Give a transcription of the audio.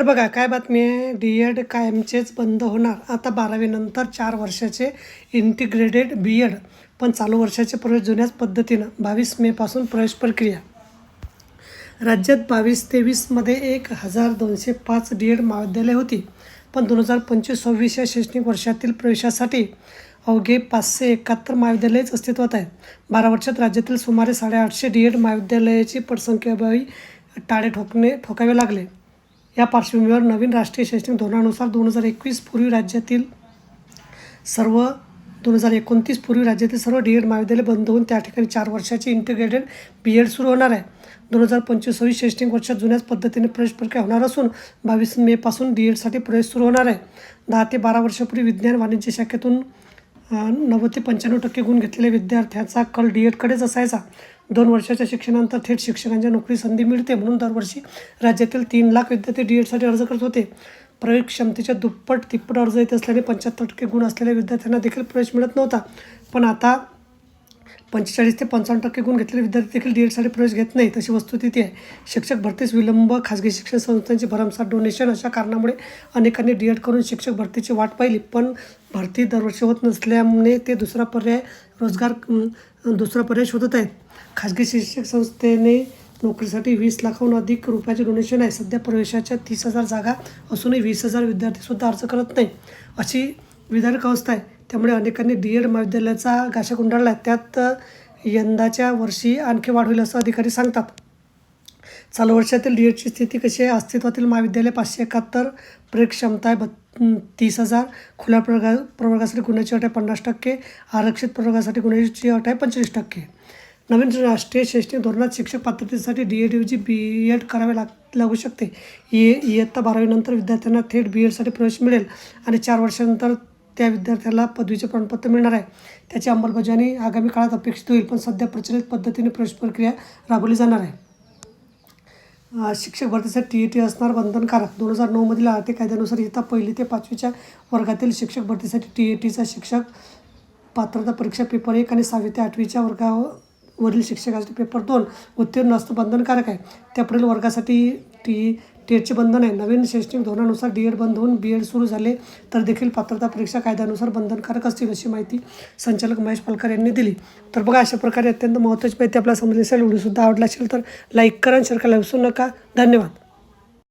तर बघा काय बातमी आहे? डी एड कायमचेच बंद होणार. आता बारावीनंतर चार वर्षाचे इंटिग्रेटेड बी एड पण चालू वर्षाचे प्रवेश जुन्याच पद्धतीनं बावीस मेपासून प्रवेश प्रक्रिया. राज्यात बावीस तेवीसमध्ये एक हजार दोनशे पाच डी एड महाविद्यालय होती. पण दोन हजार पंचवीस सव्वीस या शैक्षणिक वर्षातील प्रवेशासाठी अवघे पाचशे एकाहत्तर महाविद्यालयच अस्तित्वात आहेत. बारा वर्षात राज्यातील सुमारे साडेआठशे डी एड महाविद्यालयाची पटसंख्याअभावी टाळे ठोकणे ठोकावे लागले. या पार्श्वभूमीवर नवीन राष्ट्रीय शैक्षणिक धोरणानुसार दोन हजार एकवीस पूर्वी राज्यातील सर्व दोन हजार एकोणतीस पूर्वी राज्यातील सर्व डी एड महाविद्यालय बंद होऊन त्या ठिकाणी चार वर्षाची इंटिग्रेटेड बी एड सुरू होणार आहे. दोन हजार पंचवीस सव्वीस शैक्षणिक वर्षात जुन्याच पद्धतीने प्रवेश प्रक्रिया होणार असून बावीस मेपासून डी एडसाठी प्रवेश सुरू होणार आहे. दहा ते बारा वर्षापूर्वी विज्ञान वाणिज्य शाखेतून नव्वद ते पंच्याण्णव टक्के गुण घेतलेल्या विद्यार्थ्यांचा कल डी एडकडेच असायचा. दोन वर्षाच्या शिक्षणानंतर थेट शिक्षकांच्या नोकरी संधी मिळते म्हणून दरवर्षी राज्यातील तीन लाख विद्यार्थी डी एडसाठी अर्ज करत होते. प्रवेश क्षमतेच्या दुप्पट तिप्पट अर्ज येत असल्याने पंच्याहत्तर टक्के गुण असलेल्या विद्यार्थ्यांना देखील प्रवेश मिळत नव्हता. पण आता पंचेचाळीस ते पंचावन्न टक्के गुण घेतलेले विद्यार्थी देखील डी एडसाठी प्रवेश घेत नाही तशी वस्तुस्थिती आहे. शिक्षक भरतीस विलंब खाजगी शिक्षण संस्थांची भरमसाठ डोनेशन अशा कारणामुळे अनेकांनी डी एड करून शिक्षक भरतीची वाट पाहिली. पण भरती दरवर्षी होत नसल्यामुळे ते दुसरा पर्याय रोजगार दुसरा पर्याय शोधत आहेत. खाजगी शिक्षक संस्थेने नोकरीसाठी वीस लाखाहून अधिक रुपयाचे डोनेशन आहे. सध्या प्रवेशाच्या तीस हजार जागा असूनही वीस हजार विद्यार्थीसुद्धा अर्ज करत नाही अशी विधारक अवस्था आहे. त्यामुळे अनेकांनी डी एड महाविद्यालयाचा घाशा गुंडाळला. त्यात यंदाच्या वर्षी आणखी वाढ होईल असं अधिकारी सांगतात. चालू वर्षातील डी एडची स्थिती कशी आहे? अस्तित्वातील महाविद्यालय पाचशे एकाहत्तर प्रयोग क्षमता आहे बत् तीस हजार खुल्या प्रवर्गा प्रवर्गासाठी गुन्ह्याची अट आहे पन्नास टक्के आरक्षित प्रवर्गासाठी गुन्ह्याची अट आहे पंचवीस टक्के. नवीन राष्ट्रीय शैक्षणिक धोरणात शिक्षक पात्रतेसाठी डी एड ऐवजी बी एड करावे लाग लागू शकते. इयत्ता बारावीनंतर विद्यार्थ्यांना थेट बी एडसाठी प्रवेश मिळेल आणि चार वर्षानंतर त्या विद्यार्थ्याला पदवीचे प्रमाणपत्र मिळणार आहे. त्याची अंमलबजावणी आगामी काळात अपेक्षित होईल पण सध्या प्रचलित पद्धतीने प्रवेश प्रक्रिया राबवली जाणार आहे. शिक्षक भरतीसाठी टी ई टी असणार बंधनकारक. दोन हजार नऊमधील आर्थिक कायद्यानुसार इथं पहिली ते पाचवीच्या वर्गातील शिक्षक भरतीसाठी टी ई टीचा शिक्षक पात्रता परीक्षा पेपर एक आणि सहावी ते आठवीच्या वर्गावरील शिक्षकासाठी पेपर दोन उत्तीर्ण असणं बंधनकारक आहे. त्या पुढील वर्गासाठी टी टी एडचे बंधन आहे नवीन शैक्षणिक धोरणानुसार डी एड बंद होऊन बी एड सुरू झाले तर देखील पात्रता परीक्षा कायद्यानुसार बंधनकारक असतील अशी माहिती संचालक महेश पालकर यांनी दिली. तर बघा अशा प्रकारे अत्यंत महत्त्वाची माहिती आपल्याला समजली असेल व्हिडिओसुद्धा आवडला असेल तर लाईक करा आणि शेअर करायला विसरू नका. धन्यवाद.